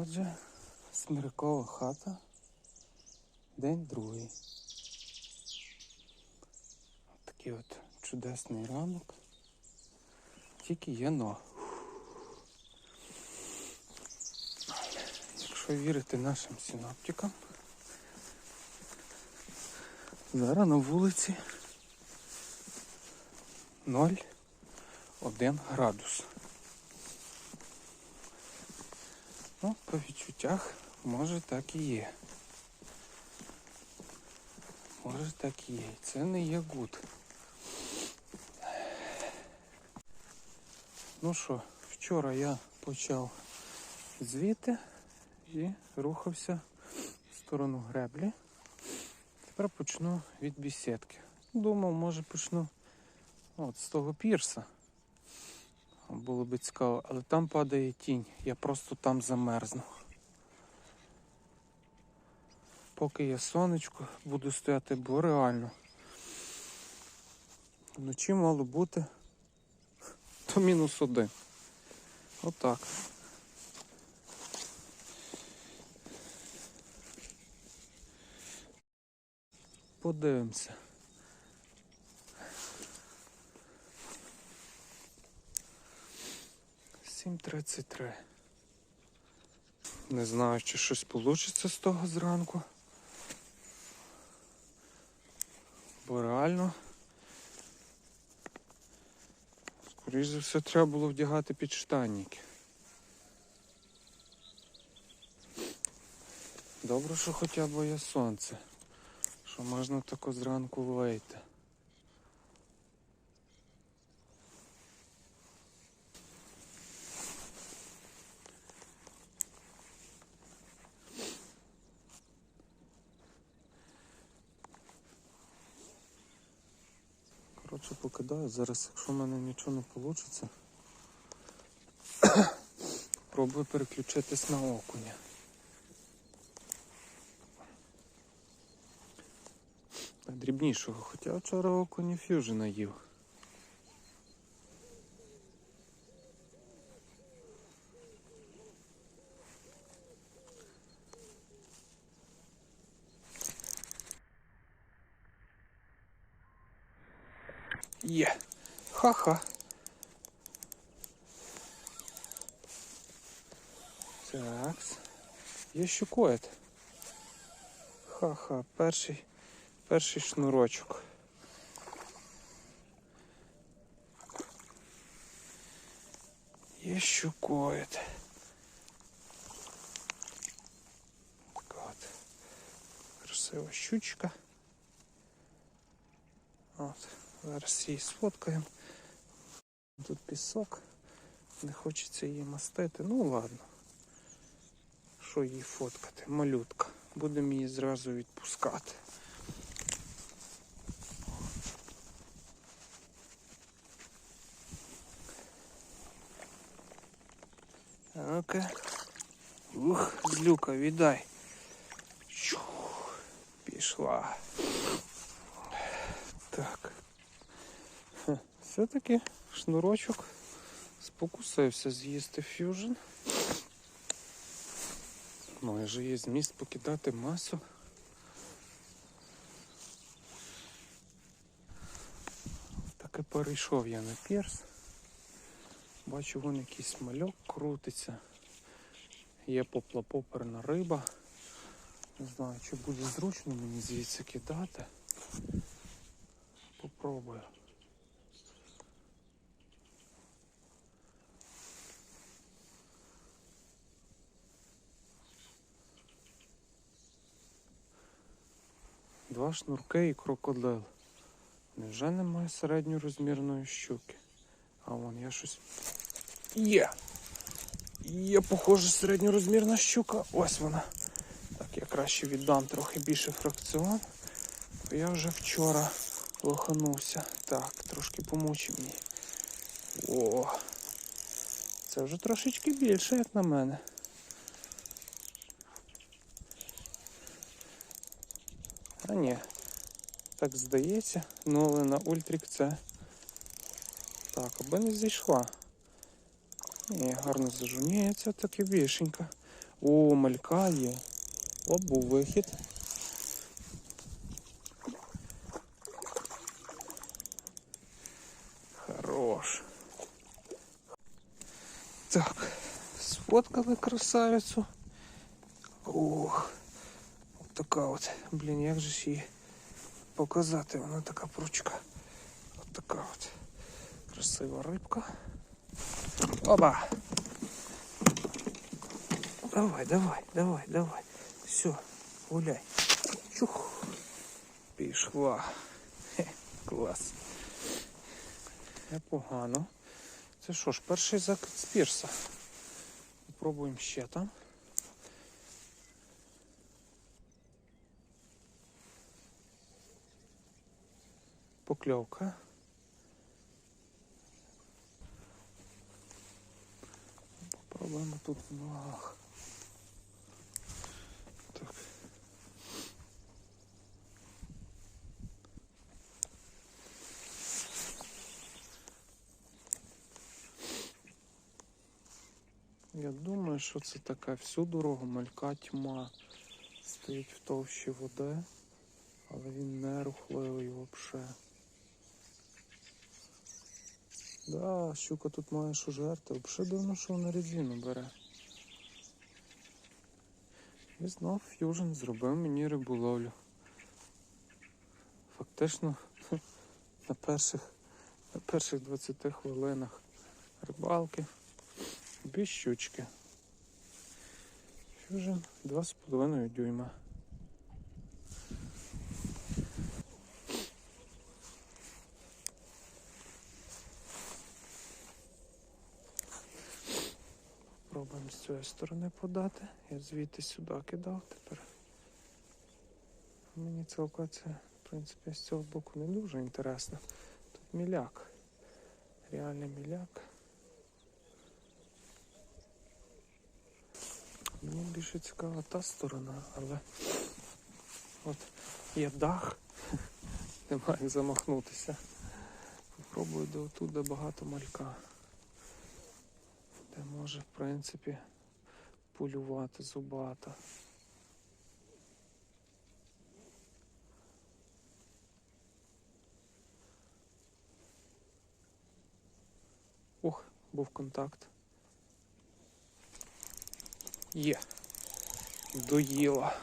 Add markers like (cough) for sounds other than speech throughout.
Отже, смиркова хата. День другий. Такий от чудесний ранок. Тільки є но. Якщо вірити нашим синоптикам, зараз на вулиці 0,1 градус. Ну, по відчуттях, може так і є. Може так і є. Це не є гуд. Ну що, вчора я почав звідти і рухався в сторону греблі. Тепер почну від бісідки. Думав, може почну от, з того пірса. Було би цікаво, але там падає тінь, я просто там замерзну. Поки є сонечко, буду стояти, бо реально. Вночі мало бути то мінус один. Отак. Подивимося. Сім тридцять три. Не знаю, чи щось вийде з того зранку. Бо реально. Скоріше за все, треба було вдягати підштанники. Добре, що хоча б є сонце, що можна тако зранку вийти. Коротше. Зараз, якщо в мене нічого не вийде, (coughs) пробую переключитись на окуня. Дрібнішого, хоча вчора окуні фюжена їв. Є. Ха-ха. Так. Є щукоїд. Ха-ха, перший, перший шнурочок. Є. Така красива щучка. От. Зараз її сфоткаємо. Тут пісок. Не хочеться її мастити. Ну ладно. Що її фоткати? Малютка. Будемо її зразу відпускати. Ну-ка. Ух, злюка, віддай. Чух, пішла. Так. Все-таки шнурочок спокусився з'їсти фюжн. Майже є зміст покидати масу. Так і перейшов я на пірс. Бачу, вон якийсь мальок крутиться. Є поплапоперна риба. Не знаю, чи буде зручно мені звідси кидати. Попробую. Два шнурки і крокодил. Невже немає середньорозмірної щуки? А вон я щось. Є! Є, похоже, середньорозмірна щука. Ось вона. Так, я краще віддам трохи більше фракціон. Бо я вже вчора лоханувся. Так, трошки помучив її. О! Це вже трошечки більше, як на мене. А ні, так здається, ну але на ультрик це. Так, аби не зійшла. Ні, гарно зажуніється, так і більшенька. О, малька є. О, був вихід. Хорош. Так, сфоткали красавицю. Ох, така от. Блін, як же ж її показати? Вона така пручка. От така от. Красива рибка. Оба! Давай, давай, давай, давай. Все, гуляй. Чух. Пішла. Хе, клас. Непогано. Це що ж, перший закид з пірса. Попробуємо ще там. Покльовка. Попробуємо тут в ногах. Так. Я думаю, що це така всю дорогу малька тьма. Стоїть в товщі води, але він не рухливий взагалі. Да, щука тут має що жерти. Взагалі дивно, що вона резину бере. І знов ф'южн зробив мені риболовлю. Фактично (laughs) на перших, на перших 20 хвилинах рибалки без щучки. Ф'южн 2,5 дюйма. Пробуємо з цієї сторони подати. Я звідти сюди кидав тепер. Мені цілком це, в принципі, з цього боку не дуже інтересно. Тут міляк. Реальний міляк. Мені більше цікава та сторона, але от є дах, (laughs) немає як замахнутися. Попробую до отут, де багато малька. Може, в принципі, полювати зубата. Ох, був контакт. Є. Доїла.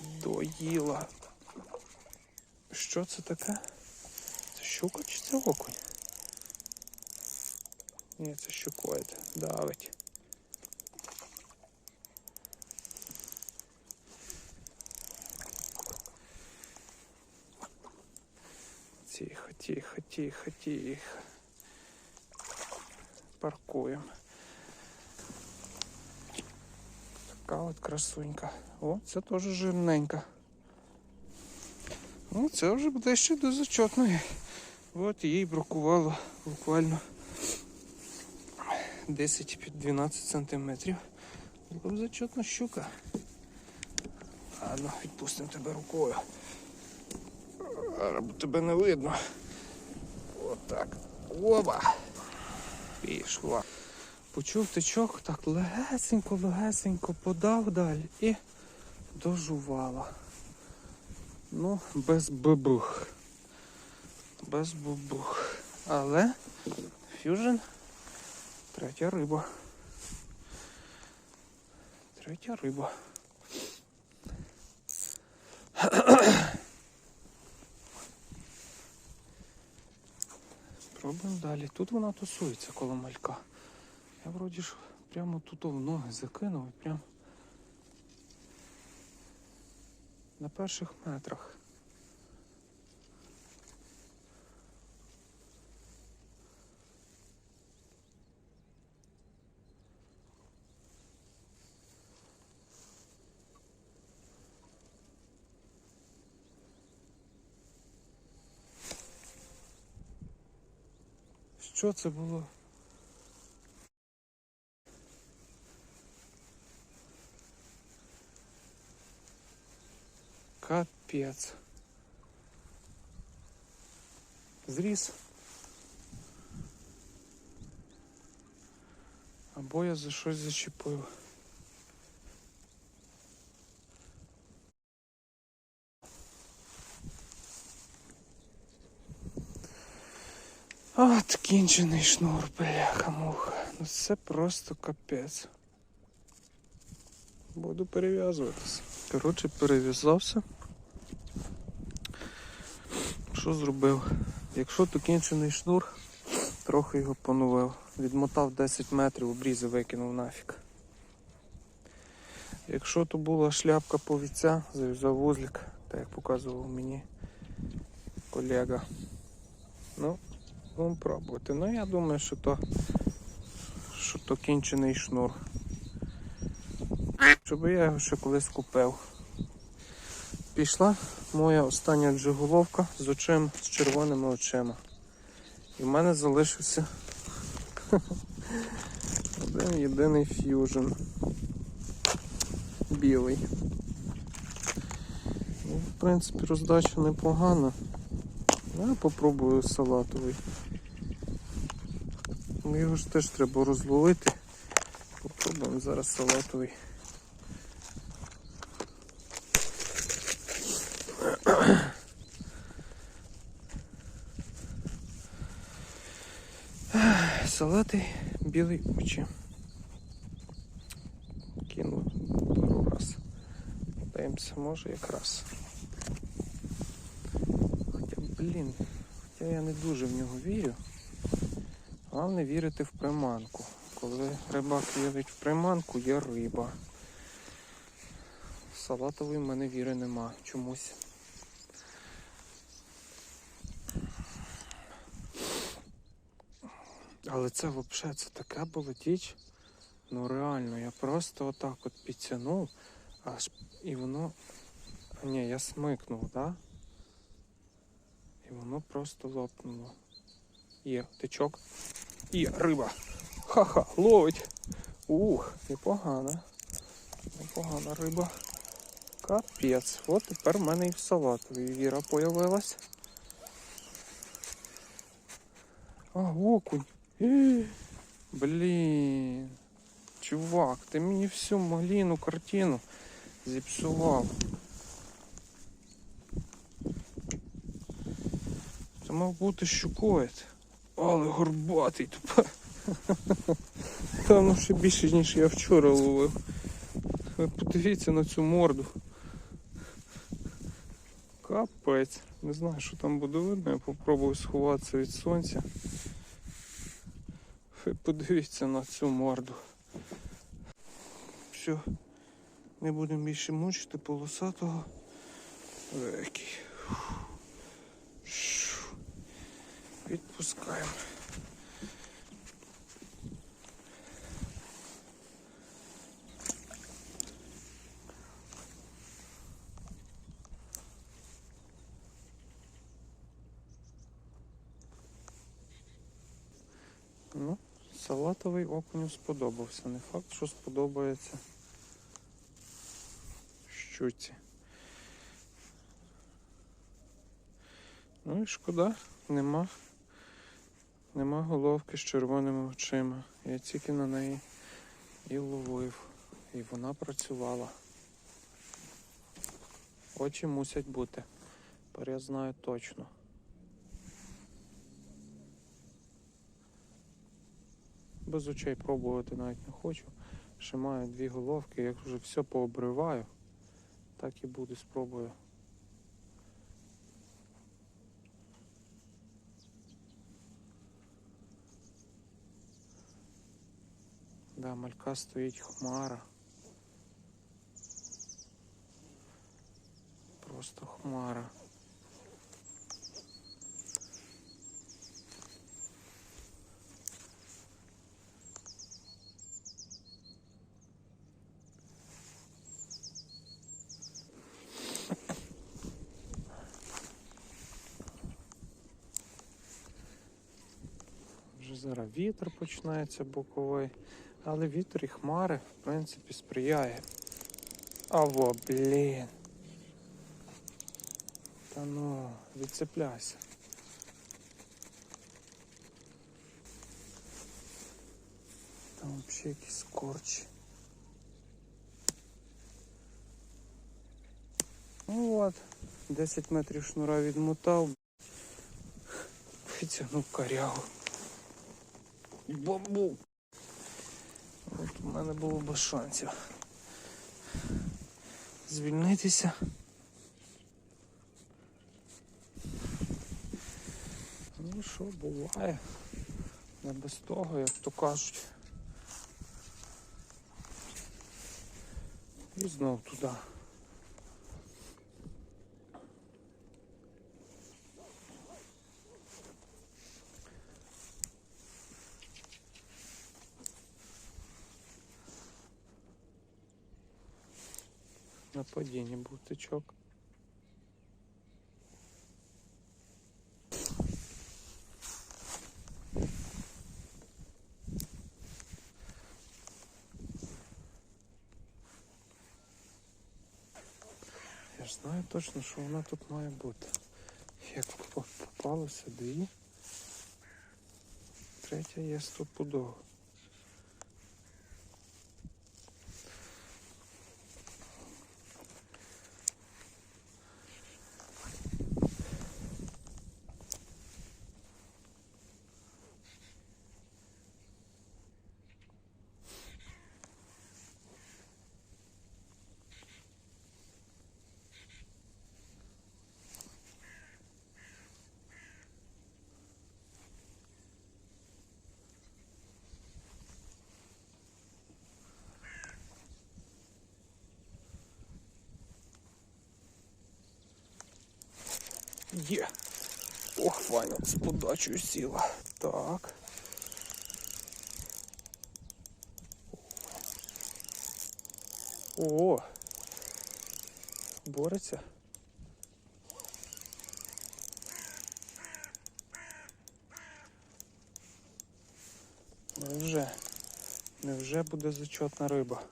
Доїла. Що це таке? Це щука чи це окунь? Ні, це щукоїд. Давить. Тихо, тихо, тихо, тихо. Паркуємо. Така от красунька. О, це теж жирненька. Ну, це вже буде ще до зачетної. От їй бракувало буквально 10-12 сантиметрів. Була зачетна щука. Ладно, відпустимо тебе рукою. Бо тебе не видно. Отак. Оба. Пішла. Почув тичок, так легесенько, легесенько подав далі і дожувала. Ну, без бабух. Без бабух. Але фюжн третя риба. Третя риба. (coughs) Пробуємо далі. Тут вона тусується коло малька. Я вроді ж прямо тут в ноги закинув і прям на перших метрах. Що це було? Капець. Зріс. Або я за щось зачепив. От кінчений шнур, бляха-муха. Ну це просто капець. Буду перев'язуватися. Коротше, перев'язався. Що зробив? Якщо то кінчений шнур, трохи його поновив. Відмотав 10 метрів, обрізав, викинув нафіг. Якщо то була шляпка повіця, зав'язав вузлик, так як показував мені колега. Будемо пробувати. Ну я думаю, що то, що то кінчений шнур. Щоб я його ще колись купив. Пішла моя остання джиголовка з очима, з червоними очима. І в мене залишився (laughs) один єдиний ф'южн. Білий. Ну, в принципі, роздача непогана. Я попробую салатовий. Ну, Його ж теж треба розловити. Попробуємо зараз салатовий. Салати білий очі. Кину пару раз. Даємося, може якраз. Блін, хоча я не дуже в нього вірю. Головне вірити в приманку. Коли рибак вірить в приманку, є риба. Салатовий в мене віри нема чомусь. Але це взагалі це така була діч. Ну реально, я просто отак от підтягнув, аж і воно. Ні, я смикнув, да? І воно просто лопнуло. Є тичок. Є риба. Ха-ха, ловить. Ух, непогана. Непогана риба. Капець. От тепер в мене і в салатовій віра появилась. А, окунь. Е, Блін. Чувак, ти мені всю маліну картину зіпсував. Це мав бути щукоєт. Але горбатий тупо. (laughs) Там ну, ще більше, ніж я вчора ловив. Ви подивіться на цю морду. Капець. Не знаю, що там буде видно. Я попробую сховатися від сонця. Ви подивіться на цю морду. Все. Не будемо більше мучити полосатого. Який. Відпускаємо. Ну, салатовий окуню сподобався. Не факт, що сподобається щуці. Ну і шкода, нема. Нема головки з червоними очима. Я тільки на неї і ловив. І вона працювала. Очі мусять бути. Тепер я знаю точно. Без очей пробувати навіть не хочу. Ще маю дві головки, як вже все пообриваю, так і буду спробую. Да, малька стоїть хмара. Просто хмара. Вже зараз вітер починається боковий, але вітер і хмари, в принципі, сприяє. Аво, блін. Та ну, відцепляйся. Там взагалі якісь корчі. Ну от, 10 метрів шнура відмотав. трохи тягнув корягу. Бамбу. От у мене було без шансів. Звільнитися. Ну що, буває. Не без того, як то кажуть. І знов туди. На падінні був тичок. Я ж знаю точно, що вона тут має бути. Як поп- попалося дві. Третя є стопудово. Є. Ох, файно, з подачею сіла. Так. О! Бореться. Невже? Невже буде зачетна риба?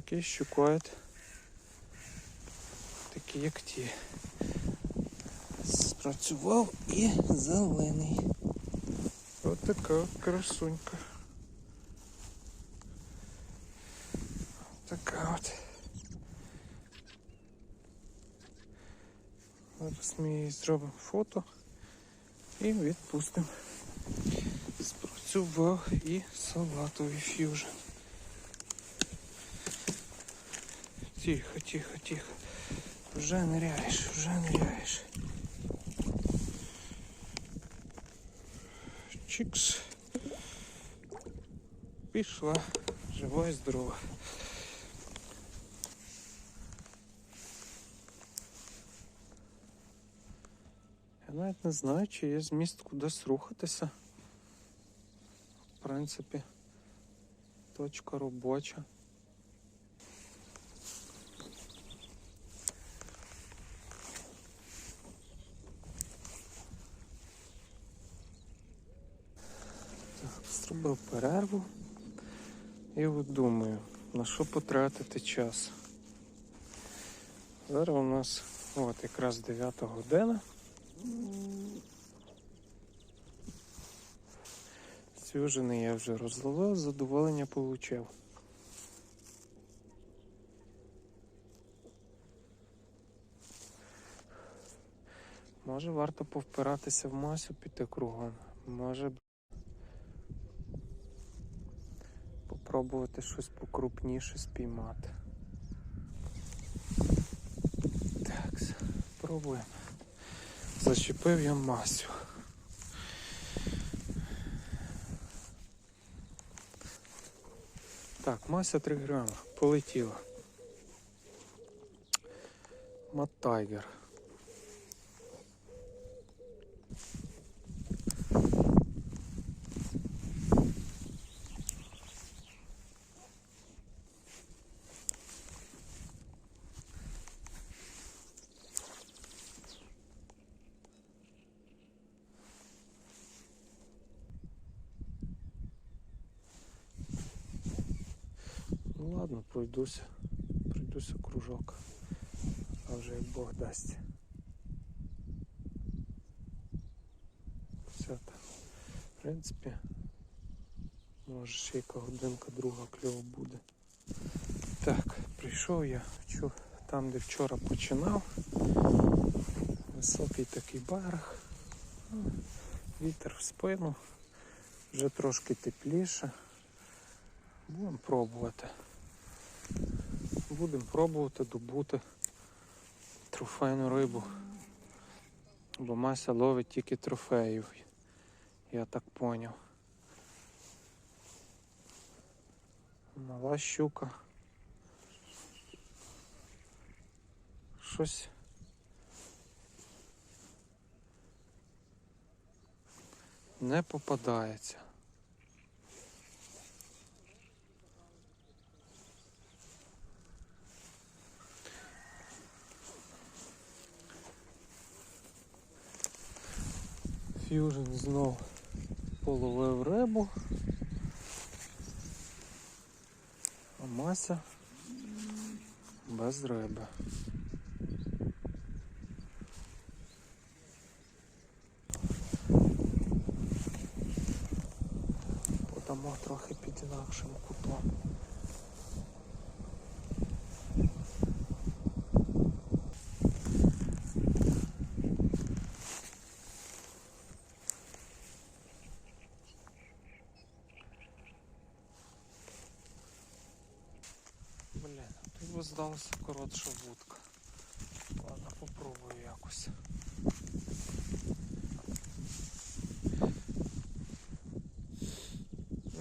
Такий щукоїд. Такий як ті. Спрацював і зелений. Ось така красунька. Така от. Зараз ми її зробимо фото і відпустимо. Спрацював і салатовий ф'южн. Тихо, тихо, тихо. Вже ныряєш, вже ныряєш. Чикс. Пішла. Жива і здорова. Я навіть не знаю, чи є зміст кудись рухатися. В принципі, точка робоча. Зробив перерву. І от думаю, на що потратити час. Зараз у нас от якраз 9 година. Сюжини я вже розловив, задоволення получив. Може варто повпиратися в масу піти кругом. Може б попробувати щось покрупніше спіймати. Так, спробуємо. Зачепив я масю. Так, мася 3 грама. Полетіла. Маттайгер. Ну ладно, пройдуся. Пройдуся кружок. А вже як Бог дасть. Все так. В принципі, Може ще яка годинка друга кльова буде. Так, прийшов я там, де вчора починав. Високий такий берег. Ну, Вітер в спину. Вже трошки тепліше. Будемо пробувати. Будемо пробувати добути трофейну рибу. Бо Мася ловить тільки трофеїв. Я так поняв. Мала щука. Щось. Не попадається. Ф'южн знов половив рибу. А Мася без риби. Подамо трохи під інакшим кутом. Блін, тут би здалося коротша вудка. Ладно, попробую якось.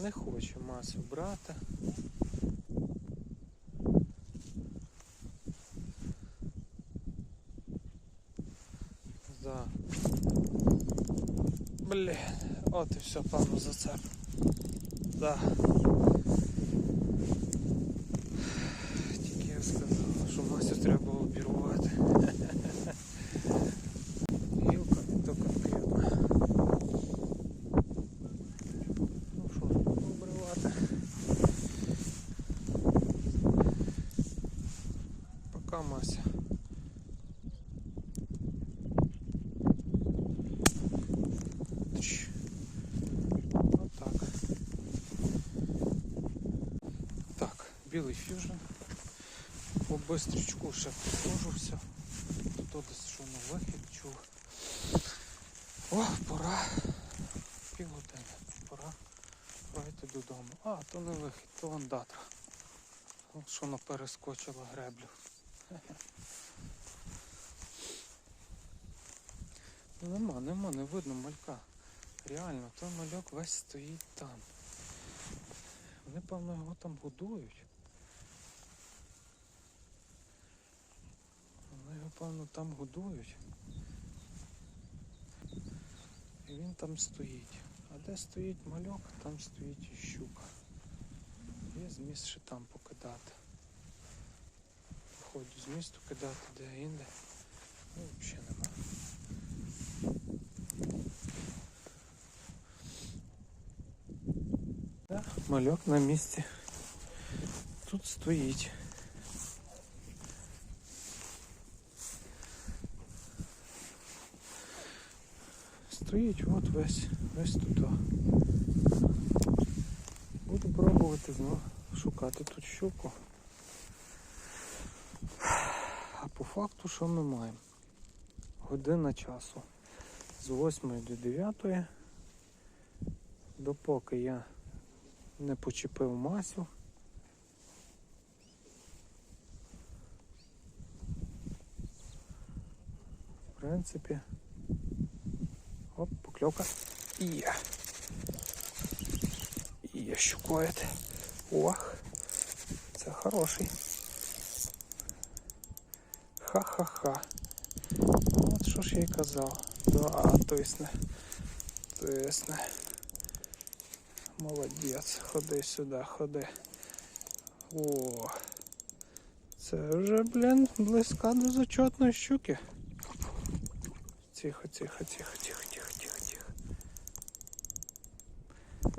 Не хочу масу брати. Блін, от і все, певно, зацеп. Да. Тільки я сказав, що Масю треба обірвати. Гілка то конкретна. Ну що, обривати. Пока Мася. Отак. Так, білий фьюжн. По бистрічку ще покружився. Тут десь що на вихід чув. О, пора. Півгодини. Пора. Пора йти додому. А, то не вихід, то ондатра. От що вона перескочила греблю. Ну, Нема, нема, не видно малька. Реально, той мальок весь стоїть там. Вони, певно, його там годують. Вони його, певно, там годують. І він там стоїть. А де стоїть мальок, там стоїть і щука. Є зміст ще там покидати. Ходжу з місту кидати де інде. Ну, взагалі нема. Да, мальок на місці. Тут стоїть. Стоїть от весь, весь тут. Буду пробувати знову шукати тут щуку. А по факту що ми маємо? Година часу. З 8 до 9. Допоки я не почепив масю. В принципі. Оп, покльовка. Є. Є щукоїд. Ох. Це хороший. Ха-ха-ха. От що ж я й казав. Да, тисне. Тисне. Молодець, ходи сюди, ходи. О, це вже, блін, близька до зачетної щуки. Тихо, тихо, тихо, тихо, тихо, тихо, тихо.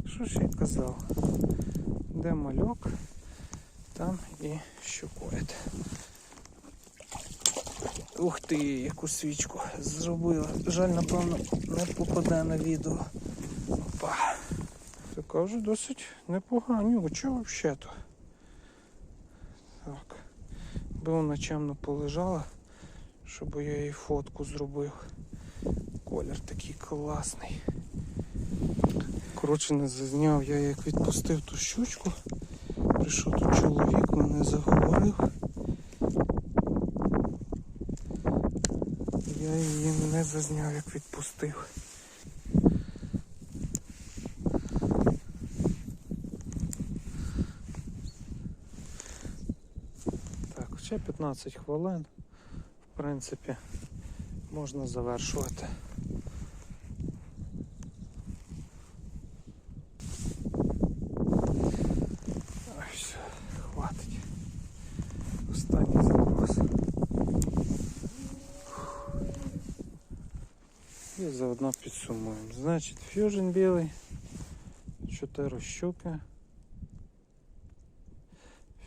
Що ж я казав? Де мальок, там і щукоїд. Ух ти, яку свічку зробила. Жаль, напевно, не попаде на відео. Опа. Така вже досить непоганюча взагалі-то. Так. Би вона чемно полежала, щоб я їй фотку зробив. Колір такий класний. Коротше, не зазняв я як відпустив ту щучку. Прийшов тут чоловік, мене заговорив. Я її не зазняв, як відпустив. Так, ще 15 хвилин. В принципі, можна завершувати. Заодно підсумуємо. Значить, фьюжн білий, 4 щуки.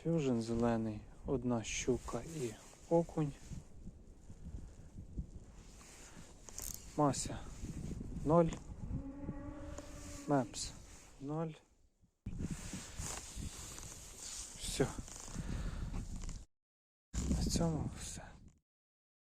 Фьюжн зелений, одна щука і окунь. Мася 0. Мепс 0. Все. На цьому все.